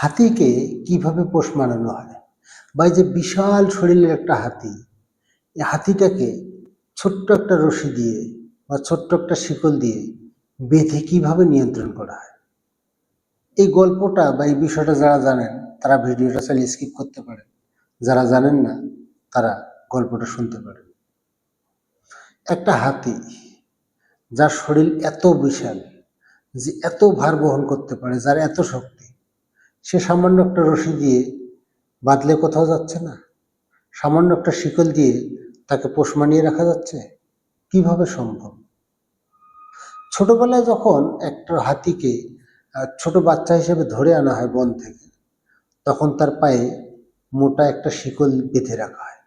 হাতিকে কীভাবে পোষ মানানো হয়? বা এই যে বিশাল শরীরের একটা হাতি, এই হাতিটাকে ছোট্ট একটা রশি দিয়ে বা ছোট্ট একটা শিকল দিয়ে বেঁধে কীভাবে নিয়ন্ত্রণ করা হয়? এই গল্পটা বা এই বিষয়টা যারা জানেন, তারা ভিডিওটা চালিয়ে স্কিপ করতে পারেন। যারা জানেন না, তারা গল্পটা শুনতে পারেন। একটা হাতি, যার শরীর এত বিশাল যে এত ভার বহন করতে পারে, যার এত শক্তি সে সামান্য একটা রশি দিয়ে বাঁধলে কোথাও যাচ্ছে না। সামান্য একটা শিকল দিয়ে তাকে পোষ মানিয়ে রাখা যাচ্ছে। কীভাবে সম্ভব? ছোটবেলায় যখন একটা হাতিকে ছোট বাচ্চা হিসেবে ধরে আনা হয় বন থেকে, তখন তার পায়ে মোটা একটা শিকল বেঁধে রাখা হয়।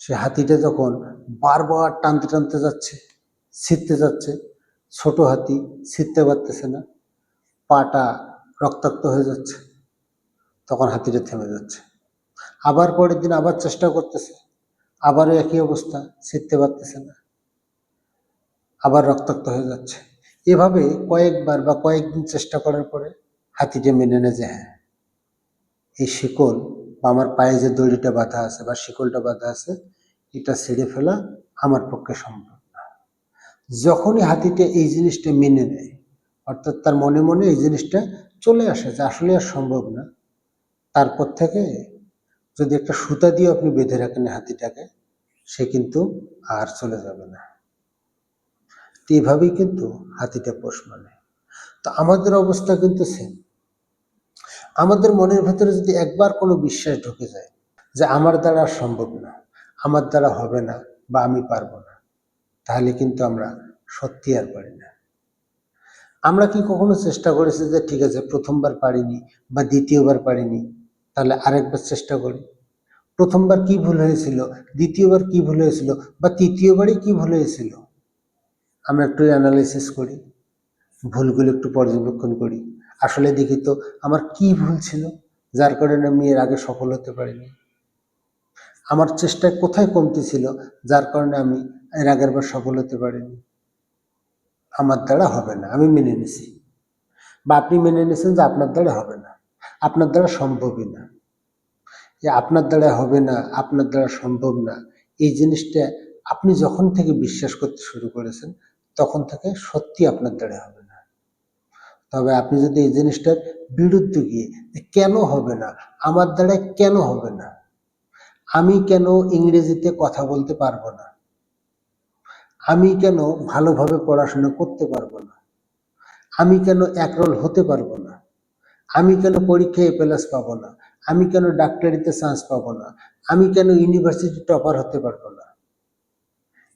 সে হাতিটা যখন বারবার টানতে টানতে যাচ্ছে ছিটতে যাচ্ছে, ছোট হাতি ছিটতে পারতেছে না। পাটা রক্তাক্ত হয়ে যাচ্ছে। তখন হাতিটা থেমে যাচ্ছে। আবার পরের দিন আবার চেষ্টা করতেছে। আবারও একই অবস্থা ছিটতে পারতেছে না। আবার রক্তাক্ত হয়ে যাচ্ছে। এভাবে কয়েকবার বা কয়েকদিন চেষ্টা করার পরে হাতিটা মেনে নেয় যে হ্যাঁ এই শিকল বা আমার পায়ে যে দড়িটা বাঁধা আছে বা শিকলটা বাঁধা আছে, এটা ছেড়ে ফেলা আমার পক্ষে সম্ভব না। যখনই হাতিটা এই জিনিসটা মেনে নেয়, অর্থাৎ তার মনে মনে এই জিনিসটা চলে আসে, যে আসলে আর সম্ভব না। তারপর থেকে যদি একটা সুতা দিয়ে আপনি বেঁধে রাখেন হাতিটাকে, সে কিন্তু আর চলে যাবে না। এইভাবেই কিন্তু হাতিটা পোষ মানে। তো আমাদের অবস্থা কিন্তু সেম আমাদের মনের ভেতরে যদি একবার কোনো বিশ্বাস ঢুকে যায় যে আমার দ্বারা সম্ভব না, আমার দ্বারা হবে না বা আমি পারব না, তাহলে কিন্তু আমরা সত্যি আর পারি না। আমরা কি কখনো চেষ্টা করেছি যে, ঠিক আছে, প্রথমবার পারিনি বা দ্বিতীয়বার পারিনি, তাহলে আরেকবার চেষ্টা করি প্রথমবার কি ভুল হয়েছিল, দ্বিতীয়বার কি ভুল হয়েছিল বা তৃতীয়বারই কি ভুল হয়েছিল? আমরা একটু অ্যানালাইসিস করি, ভুলগুলো একটু পর্যবেক্ষণ করি। আসলে দেখি তো, আমার কি ভুল ছিল, যার কারণে আমি এর আগে সফল হতে পারিনি? আমার চেষ্টায় কোথায় কমতি ছিল, যার কারণে আমি এর আগের বার সফল হতে পারিনি? আমার দ্বারা হবে না। আমি মেনে নিছি। বা আপনি মেনে নিয়েছেন যে আপনার দ্বারা হবে না। আপনার দ্বারা সম্ভবই না। যে আপনার দ্বারা হবে না, আপনার দ্বারা সম্ভব না, এই জিনিসটা আপনি যখন থেকে বিশ্বাস করতে শুরু করেছেন, তখন থেকে সত্যি আপনার দ্বারা হবে না। তবে আপনি যদি এই জিনিসটার বিরুদ্ধে গিয়ে কেন হবে না, আমার দ্বারা কেন হবে না, আমি কেন ইংরেজিতে কথা বলতে পারব না আমি কেন ভালোভাবে পড়াশোনা করতে পারব না? আমি কেন একরোল হতে পারব না? আমি কেন পরীক্ষায় এ প্লাস পাবো না? আমি কেন ডাক্তারিতে চান্স পাবো না? আমি কেন ইউনিভার্সিটি টপার হতে পারব না?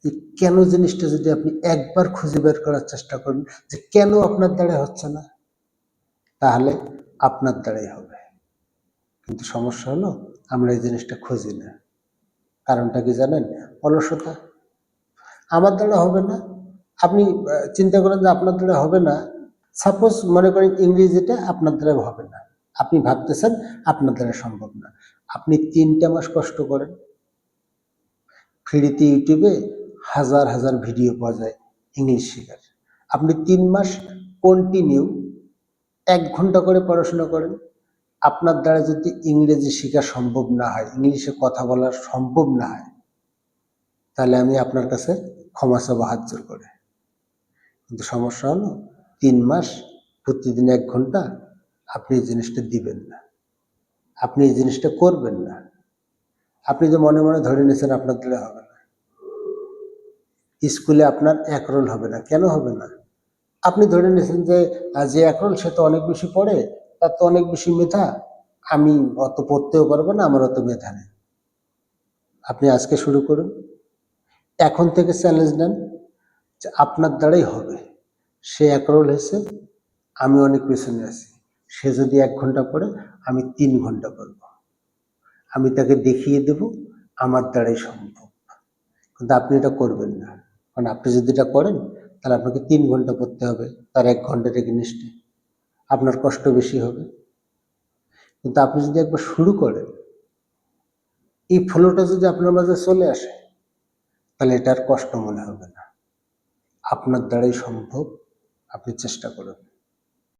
এই কেন জিনিসটা যদি আপনি একবার খুঁজে বের করার চেষ্টা করেন যে কেন আপনার দ্বারা হচ্ছে না, তাহলে আপনার দ্বারাই হবে। কিন্তু সমস্যা হলো, আমরা এই জিনিসটা খুঁজি না। কারণটা কি জানেন? অলসতা। আমার দ্বারা হবে না। আপনি চিন্তা করেন যে আপনার দ্বারা হবে না। সাপোজ মনে করেন ইংরেজিটা আপনার দ্বারা হবে না। আপনি ভাবতেছেন আপনার দ্বারা সম্ভব না। আপনি তিনটা মাস কষ্ট করেন। ফ্রিতে ইউটিউবে হাজার হাজার ভিডিও পাওয়া যায় ইংলিশ শেখার। আপনি তিন মাস কন্টিনিউ এক ঘণ্টা করে পড়াশোনা করেন। আপনার দ্বারা যদি ইংরেজি শেখা সম্ভব না হয়, ইংলিশে কথা বলা সম্ভব না হয়, তাহলে আমি আপনার কাছে ক্ষমা চাবো হাত জোর করে। কিন্তু সমস্যা হলো, তিন মাস প্রতিদিন এক ঘণ্টা আপনি এই জিনিসটা দিবেন না। আপনি এই জিনিসটা করবেন না। আপনি যে মনে মনে ধরে নিয়েছেন, আপনার দিলে হবে না। স্কুলে আপনার এক রোল হবে না। কেন হবে না? আপনি ধরে নিয়েছেন যে যে এক রোল সে তো অনেক বেশি পড়ে, তার তো অনেক বেশি মেধা। আমি অত পড়তেও পারব না, আমার অত মেধা নেই। আপনি আজকে শুরু করুন। এখন থেকে চ্যালেঞ্জ নেন যে আপনার দ্বারাই হবে। সে এক রোল হয়েছে আমি অনেক পেছনে আছি। সে যদি এক ঘণ্টা পড়ে, আমি তিন ঘণ্টা করব আমি তাকে দেখিয়ে দেব, আমার দ্বারাই সম্ভব। কিন্তু আপনি এটা করবেন না। কারণ আপনি যদি এটা করেন, তাহলে আপনাকে তিন ঘণ্টা পড়তে হবে। তার এক ঘণ্টার এগেনিস্টে আপনার কষ্ট বেশি হবে। কিন্তু আপনি যদি একবার শুরু করেন, এই ফ্লোটা যদি আপনার মাঝে চলে আসে তাহলে এটা আর কষ্ট মনে হবে না। আপনার দ্বারাই সম্ভব। আপনি চেষ্টা করুন।